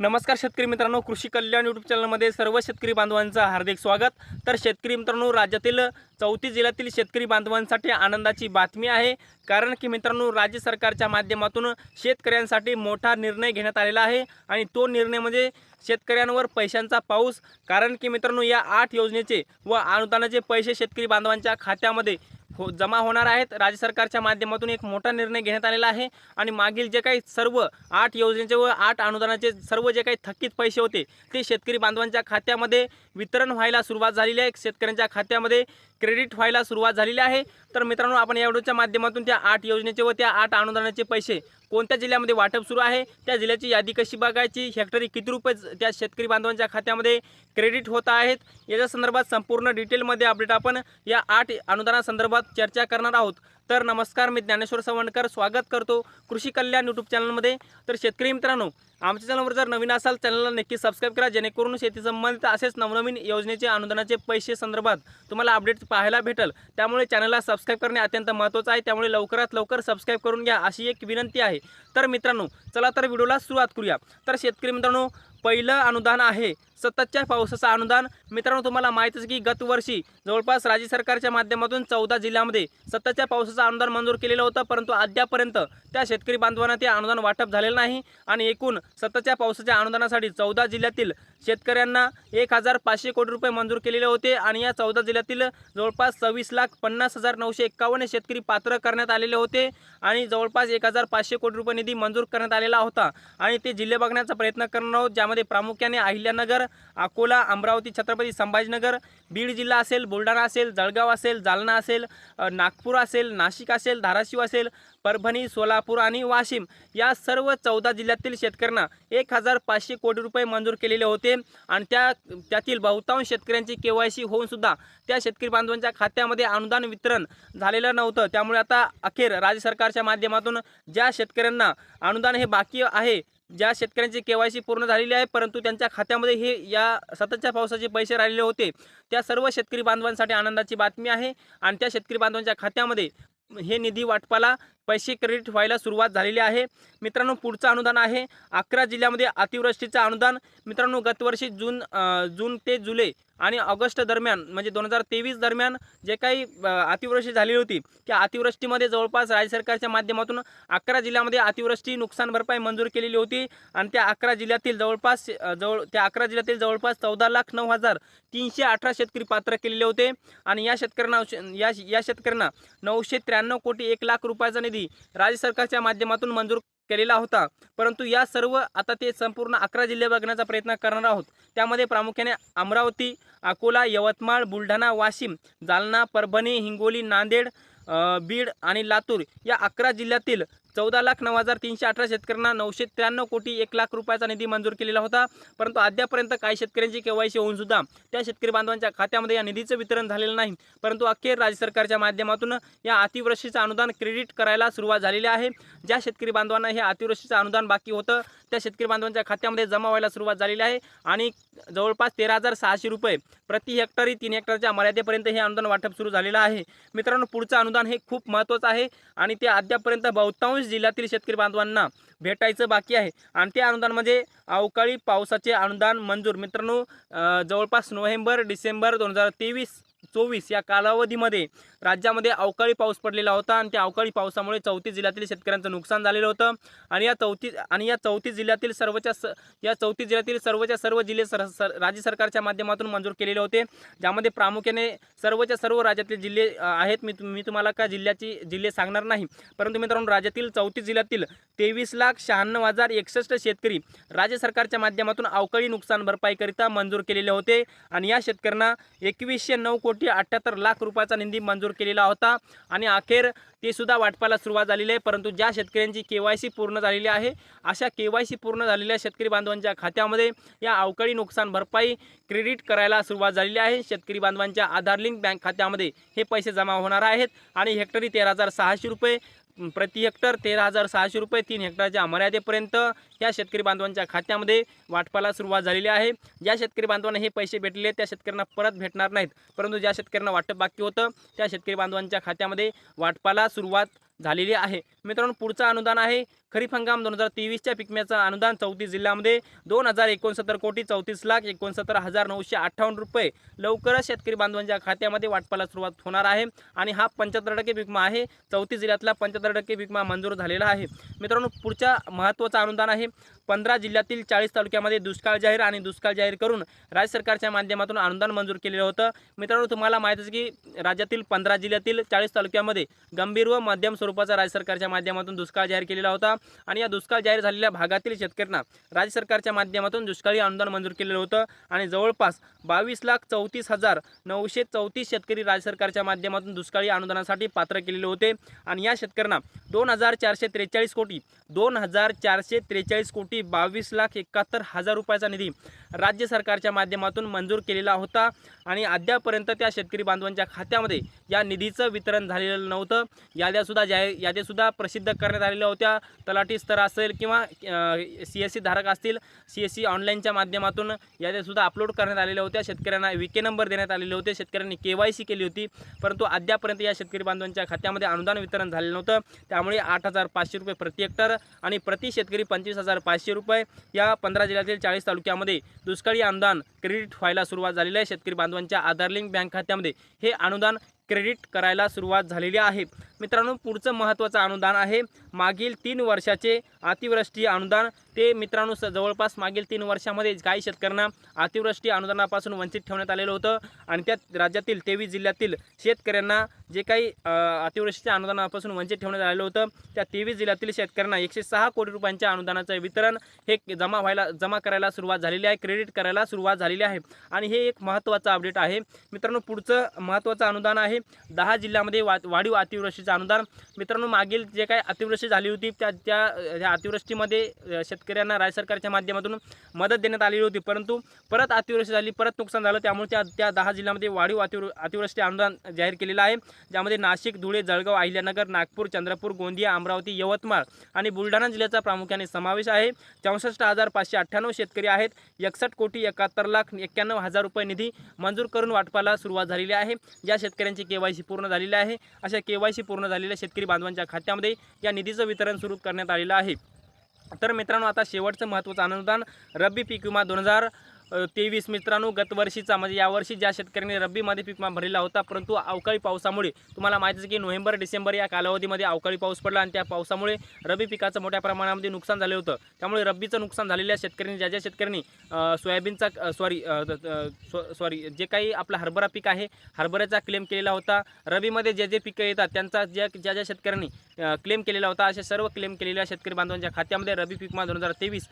नमस्कार शेतकरी मित्रांनो कृषी कल्याण यूट्यूब चॅनलमध्ये सर्व शेतकरी बांधवांचं हार्दिक स्वागत. तर शेतकरी मित्रांनो राज्यातील चौथी जिल्ह्यातील शेतकरी बांधवांसाठी आनंदाची बातमी आहे. कारण की मित्रांनो राज्य सरकारच्या माध्यमातून शेतकऱ्यांसाठी मोठा निर्णय घेण्यात आलेला आहे. आणि तो निर्णय म्हणजे शेतकऱ्यांवर पैशांचा पाऊस. कारण की मित्रांनो या आठ योजनेचे व अनुदानाचे पैसे शेतकरी बांधवांच्या खात्यामध्ये हो जमा होणार आहेत. राज्य सरकारच्या माध्यमातून एक मोठा निर्णय घेण्यात आलेला आहे. आणि मागील जे काही सर्व आठ योजनेचे व आठ अनुदानाचे सर्व जे काही थकीत पैसे होते ते शेतकरी बांधवांच्या खात्यामध्ये वितरण व्हायला सुरुवात झालेली आहे. शेतकऱ्यांच्या खात्यामध्ये क्रेडिट व्हायला सुरुवात झालेली आहे. तर मित्रांनो आपण या व्हिडिओच्या माध्यमातून त्या आठ योजनेचे व त्या आठ अनुदानाचे पैसे कोणत्या जिल्ह्यामध्ये वाटप सुरू आहे त्या जिल्ह्याची यादी कशी बघायची हेक्टरी किती रुपये त्या शेतकरी बांधवांच्या खात्यामध्ये क्रेडिट होत आहेत याच्या संदर्भात संपूर्ण डिटेलमध्ये अपडेट आपण या आठ अनुदानासंदर्भात चर्चा करणार आहोत. तर नमस्कार मी ज्ञानेश्वर सवणकर स्वागत करतो कृषी कल्याण यूट्यूब चॅनलमध्ये तर शेतकरी मित्रांनो आमच्या चॅनलवर जर नवीन असाल चॅनलला नक्की सबस्क्राईब करा जेणेकरून शेती संबंधित असेच नवनवीन योजनेचे अनुदानाचे पैसे संदर्भात तुम्हाला अपडेट पाहायला भेटेल. त्यामुळे चॅनलला सबस्क्राईब करणे अत्यंत महत्त्वाचं आहे. त्यामुळे लवकरात लवकर सबस्क्राईब करून घ्या अशी एक विनंती आहे. तर मित्रांनो चला तर व्हिडिओला सुरुवात करूया. तर शेतकरी मित्रांनो पहिलं अनुदान आहे सततच्या पावसाचं अनुदान. मित्रांनो तुम्हाला माहीतच की गतवर्षी जवळपास राज्य सरकारच्या माध्यमातून चौदा जिल्ह्यामध्ये सततच्या पावसाचं अनुदान मंजूर केलेलं होतं परंतु अद्यापर्यंत त्या शेतकरी बांधवांना ते अनुदान वाटप झालेलं नाही. आणि एकूण सततच्या पावसाच्या अनुदानासाठी चौदा जिल्ह्यातील शेतकऱ्यांना एक हजार पाचशे कोटी रुपये मंजूर केलेले होते आणि या चौदा जिल्ह्यातील जवळपास सव्वीस लाख पन्नास हजार नऊशे एक्कावन्न शेतकरी पात्र करण्यात आलेले होते आणि जवळपास एक हजार पाचशे कोटी रुपये निधी मंजूर करण्यात आलेला होता. आणि ते जिल्हे बघण्याचा प्रयत्न करणार आहोत ज्यामध्ये प्रामुख्याने अहिल्यानगर अकोला अमरावती छत्रपती संभाजीनगर बीड जिल्हा असेल बुलढाणा असेल जळगाव असेल जालना असेल नागपूर असेल नाशिक असेल धाराशिव असेल परभणी सोलापूर आणि वाशिम या सर्व चौदा जिल्ह्यातील शेतकऱ्यांना एक हजार पाचशे कोटी रुपये मंजूर केलेले होते. आणि त्या त्यातील बहुतांश शेतकऱ्यांची के वाय सी होऊन सुद्धा त्या शेतकरी बांधवांच्या खात्यामध्ये अनुदान वितरण झालेलं नव्हतं. त्यामुळे आता अखेर राज्य सरकारच्या माध्यमातून ज्या शेतकऱ्यांना अनुदान हे बाकी आहे ज्या शेतकऱ्यांची के वाय सी पूर्ण झालेली आहे परंतु त्यांच्या खात्यामध्ये हे या सततच्या पावसाचे पैसे राहिलेले होते त्या सर्व शेतकरी बांधवांसाठी आनंदाची बातमी आहे. आणि त्या शेतकरी बांधवांच्या खात्यामध्ये हे निधी वाटपाला पैसे क्रेडिट व्हायला सुरुवात झालेली आहे. मित्रांनो पुढचं अनुदान आहे. अकरा जिल्ह्यामध्ये अतिवृष्टीचं अनुदान. मित्रांनो गतवर्षी जून जून ते जुलै आणि ऑगस्ट दरम्यान म्हणजे दोन हजार तेवीस दरम्यान जे काही अतिवृष्टी झालेली होती त्या अतिवृष्टीमध्ये जवळपास राज्य सरकारच्या माध्यमातून अकरा जिल्ह्यामध्ये अतिवृष्टी नुकसान भरपाई मंजूर केलेली होती आणि त्या अकरा जिल्ह्यातील जवळपास जवळ त्या अकरा जिल्ह्यातील जवळपास चौदा लाख नऊ हजार तीनशे अठरा शेतकरी पात्र केलेले होते. आणि या शेतकऱ्यांना या या शेतकऱ्यांना नऊशे त्र्याण्णव कोटी एक लाख रुपयाचा निधी राज्य सरकारच्या माध्यमातून मंजूर केलेला होता. परंतु या सर्व आता ते संपूर्ण अकरा जिल्हे बघण्याचा प्रयत्न करणार आहोत. त्यामध्ये प्रामुख्याने अमरावती अकोला यवतमाळ बुलढाणा वाशिम जालना परभणी हिंगोली नांदेड बीड आणि लातूर या अकरा जिल्ह्यातील चौदा लाख नऊ हजार तीनशे अठरा शेतकऱ्यांना नऊशे त्र्याण्णव कोटी एक लाख रुपयाचा निधी मंजूर केलेला होता. परंतु अद्यापर्यंत काही शेतकऱ्यांची केवायसी होऊन सुद्धा त्या शेतकरी बांधवांच्या खात्यामध्ये या निधीचं वितरण झालेलं नाही. परंतु अखेर राज्य सरकारच्या माध्यमातून या अतिवृष्टीचं अनुदान क्रेडिट करायला सुरुवात झालेली आहे. ज्या शेतकरी बांधवांना हे अतिवृष्टीचं अनुदान बाकी होतं त्या शेतकरी बांधवांच्या खात्यामध्ये जमा व्हायला सुरुवात झालेली आहे आणि जवळपास तेरा हजार सहाशे रुपये प्रति हेक्टरी तीन हेक्टरच्या मर्यादेपर्यंत हे अनुदान वाटप सुरू झालेलं आहे. मित्रांनो पुढचं अनुदान हे खूप महत्त्वाचं आहे आणि ते अद्यापर्यंत बहुतांश जिल्ह्यातील शेतकरी बांधवांना भेटायचं बाकी आहे. आणि ते अनुदान म्हणजे अवकाळी पावसाचे अनुदान मंजूर. मित्रांनो जवळपास नोव्हेंबर डिसेंबर दोन हजार तेवीस चोवीस या कालावधीमध्ये राज्यामध्ये अवकाळी पाऊस पडलेला होता आणि त्या अवकाळी पावसामुळे चौतीस जिल्ह्यातील शेतकऱ्यांचं नुकसान झालेलं होतं. आणि या चौतीस आणि या चौतीस जिल्ह्यातील सर्वच्या स या चौतीस जिल्ह्यातील सर्वच्या सर्व जिल्हे सर सर राज्य सरकारच्या माध्यमातून मंजूर केलेले होते. ज्यामध्ये प्रामुख्याने सर्वच्या सर्व राज्यातील जिल्हे आहेत. मी मी तुम्हाला का जिल्ह्याची जिल्हे सांगणार नाही. परंतु मित्रांनो राज्यातील चौतीस जिल्ह्यातील तेवीस लाख शहाण्णव हजार एकसष्ट शेतकरी राज्य सरकारच्या माध्यमातून अवकाळी नुकसान भरपाईकरिता मंजूर केलेले होते. आणि या शेतकऱ्यांना एकवीसशे नऊ कोटी अठ्ठ्याहत्तर लाख रुपयाचा निधी मंजूर केलेला होता आणि अखेर ते सुद्धा वाटपाला सुरुवात झालेली आहे. परंतु ज्या शेतकऱ्यांची के वाय सी पूर्ण झालेली आहे अशा के वाय सी पूर्ण झालेल्या शेतकरी बांधवांच्या खात्यामध्ये या अवकाळी नुकसान भरपाई क्रेडिट करायला सुरुवात झालेली आहे. शेतकरी बांधवांच्या आधार लिंक बँक खात्यामध्ये हे पैसे जमा होणार आहेत आणि हेक्टरी तेरा हजार सहाशे रुपये प्रति हेक्टर तेरा हजार सहाशे रुपये तीन हेक्टरच्या मर्यादेपर्यंत या शेतकरी बांधवांच्या खात्यामध्ये वाटपाला सुरुवात झालेली आहे. ज्या शेतकरी बांधवांना हे पैसे भेटले त्या शेतकऱ्यांना परत भेटणार नाहीत. परंतु ज्या शेतकऱ्यांना वाटप बाकी होतं त्या शेतकरी बांधवांच्या खात्यामध्ये वाटपाला सुरुवात झालेली आहे. मित्रांनो पुढचं अनुदान आहे. खरीप हंगाम दोन हजार तेवीसच्या पिकम्याचं अनुदान चौतीस जिल्ह्यामध्ये दोन हजार एकोणसत्तर कोटी चौतीस लाख एकोणसत्तर हजार नऊशे अठ्ठावन्न रुपये. लवकरच शेतकरी बांधवांच्या खात्यामध्ये वाटपाला सुरुवात होणार आहे आणि हा पंच्याहत्तर टक्के विकमा आहे. चौतीस जिल्ह्यातला पंच्याहत्तर टक्के विकमा मंजूर झालेला आहे. मित्रांनो पुढच्या महत्त्वाचं अनुदान आहे. पंधरा जिल्ह्यातील चाळीस तालुक्यामध्ये दुष्काळ जाहीर आणि दुष्काळ जाहीर करून राज्य सरकारच्या माध्यमातून अनुदान मंजूर केलेलं होतं. मित्रांनो तुम्हाला माहीत आहे की राज्यातील पंधरा जिल्ह्यातील चाळीस तालुक्यामध्ये गंभीर व मध्यम स्वरूपाचा राज्य सरकारच्या माध्यमातून दुष्काळ जाहीर केलेला होता आणि या दुष्काळ जाहीर झालेल्या भागातील शेतकऱ्यांना राज्य सरकारच्या माध्यमातून दुष्काळी अनुदान मंजूर केलेलं होतं आणि जवळपास बावीस लाख चौतीस हजार नऊशे चौतीस शेतकरी राज्य सरकारच्या माध्यमातून दुष्काळी अनुदानासाठी पात्र केलेले होते. आणि या शेतकऱ्यांना दोन हजार चारशे त्रेचाळीस कोटी दोन हजार चारशे त्रेचाळीस कोटी बावीस लाख एकाहत्तर हजार रुपयाचा निधी राज्य सरकारच्या माध्यमातून मंजूर केलेला होता. आणि अद्यापर्यंत त्या शेतकरी बांधवांच्या खात्यामध्ये या निधीचं वितरण झालेलं नव्हतं. याद्यासुद्धा जाहीर याद्यासुद्धा प्रसिद्ध करण्यात आलेल्या होत्या. तलाठी स्तर असेल किंवा सी एस सी धारक असतील सी एस सी ऑनलाईनच्या माध्यमातून यादीसुद्धा अपलोड करण्यात आलेल्या होत्या. शेतकऱ्यांना विके नंबर देण्यात आलेले होते. शेतकऱ्यांनी के वाय सी केली होती. परंतु अद्यापर्यंत या शेतकरी बांधवांच्या खात्यामध्ये अनुदान वितरण झालेलं नव्हतं. त्यामुळे आठ हजार पाचशे रुपये प्रति हेक्टर आणि प्रति शेतकरी पंचवीस हजार पाचशे रुपये या पंधरा जिल्ह्यातील चाळीस तालुक्यामध्ये दुष्काळी अनुदान क्रेडिट व्हायला सुरुवात झालेली आहे. शेतकरी बांधवांच्या आधार लिंक बँक खात्यामध्ये हे अनुदान क्रेडिट करायला सुरुवात झालेली आहे. मित्रांनो पुढचं महत्त्वाचं अनुदान आहे. मागील तीन वर्षाचे अतिवृष्टी अनुदान ते मित्रांनो स जवळपास मागील तीन वर्षामध्ये काही शेतकऱ्यांना अतिवृष्टी अनुदानापासून वंचित ठेवण्यात आलेलं होतं. आणि त्या राज्यातील तेवीस जिल्ह्यातील शेतकऱ्यांना जे काही अतिवृष्टीच्या अनुदानापासून वंचित ठेवण्यात आलेलं होतं त्या तेवीस जिल्ह्यातील शेतकऱ्यांना एकशे सहा कोटी रुपयांच्या अनुदानाचं वितरण हे जमा व्हायला जमा करायला सुरुवात झालेली आहे क्रेडिट करायला सुरुवात झालेली आहे. आणि हे एक महत्त्वाचं अपडेट आहे. मित्रांनो पुढचं महत्त्वाचं अनुदान आहे दहा जिल्ह्यामध्ये वा वाढीव अतिवृष्टीचं अनुदान. मित्रांनो मागील जे काही अतिवृष्टी झाली होती त्या त्या अतिवृष्टीमध्ये शेतक शेतकऱ्यांना राज्य सरकारच्या माध्यमातून मदत देण्यात आलेली होती. परंतु परत अतिवृष्टी झाली परत नुकसान झालं. त्यामुळे त्या त्या दहा जिल्ह्यामध्ये वाढीव अतिवृ अतिवृष्टी अनुदान जाहीर केलेलं आहे. ज्यामध्ये नाशिक धुळे जळगाव अहिल्यानगर नागपूर चंद्रपूर गोंदिया अमरावती यवतमाळ आणि बुलढाणा जिल्ह्याचा प्रामुख्याने समावेश आहे. चौसष्ट हजार पाचशे अठ्ठ्याण्णव शेतकरी आहेत. एकसष्ट कोटी एकाहत्तर लाख एक्क्याण्णव हजार रुपये निधी मंजूर करून वाटपाला सुरुवात झालेली आहे. ज्या शेतकऱ्यांची के वाय सी पूर्ण झालेली आहे. अशा के वाय सी पूर्ण झालेल्या शेतकरी बांधवांच्या खात्यामध्ये या निधीचं वितरण सुरू करण्यात आलेलं आहे. तर मित्रांनो आता शेवटचं महत्त्वाचं अनुदान रब्बी पीक विमा दोन हजार तेवीस मित्रांनो गतवर्षीचा म्हणजे यावर्षी ज्या शेतकऱ्यांनी रब्बीमध्ये पीक भरलेला होता परंतु अवकाळी पावसामुळे तुम्हाला माहितीच की नोव्हेंबर डिसेंबर या कालावधीमध्ये अवकाळी पाऊस पडला आणि त्या पावसामुळे रब्बी पिकाचं मोठ्या प्रमाणामध्ये नुकसान झालं होतं. त्यामुळे रब्बीचं नुकसान झालेल्या शेतकऱ्यांनी ज्या ज्या शेतकऱ्यांनी सोयाबीनचा सॉरी सॉरी जे काही आपला हरभरा पीक आहे हरभऱ्याचा क्लेम केलेला होता. रबीमध्ये जे जे पिकं येतात त्यांचा ज्या ज्या ज्या शेतकऱ्यांनी क्लेम केलेला होता असे सर्व क्लेम केलेल्या शेतकरी बांधवांच्या खात्यामध्ये रबी पीकमा दोन हजार तेवीस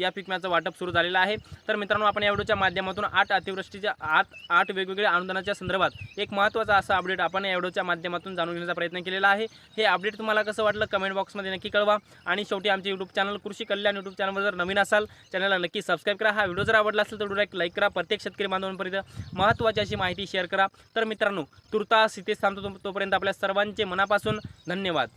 या पिकम्याचं वाटप सुरू झालेलं आहे. तर मित्रांनो आपण या व्हिडिओच्या माध्यमातून आठ अतिवृष्टीच्या आठ आठ वेगवेगळ्या अनुदानाच्या संदर्भात एक महत्त्वाचा असा अपडेट आपण या व्हिडिओच्या माध्यमातून जाणून घेण्याचा प्रयत्न केलेला आहे. हे अपडेट तुम्हाला कसं वाटलं कमेंट बॉक्समध्ये नक्की कळवा. आणि शेवटी आमचे यूट्यूब चॅनल कृषी कल्याण यूट्यूब चॅनलवर जर नवीन असाल चॅनलला नक्की सबस्क्राईब करा. हा व्हिडिओ जर आवडला असेल तर व्हिडिओ एक लाईक करा. प्रत्येक शेतकरी बांधवांपर्यंत महत्त्वाची अशी माहिती शेअर करा. तर मित्रांनो तुर्तास इथेच थांबतो. तोपर्यंत आपल्या सर्वांचे मनापासून धन्यवाद.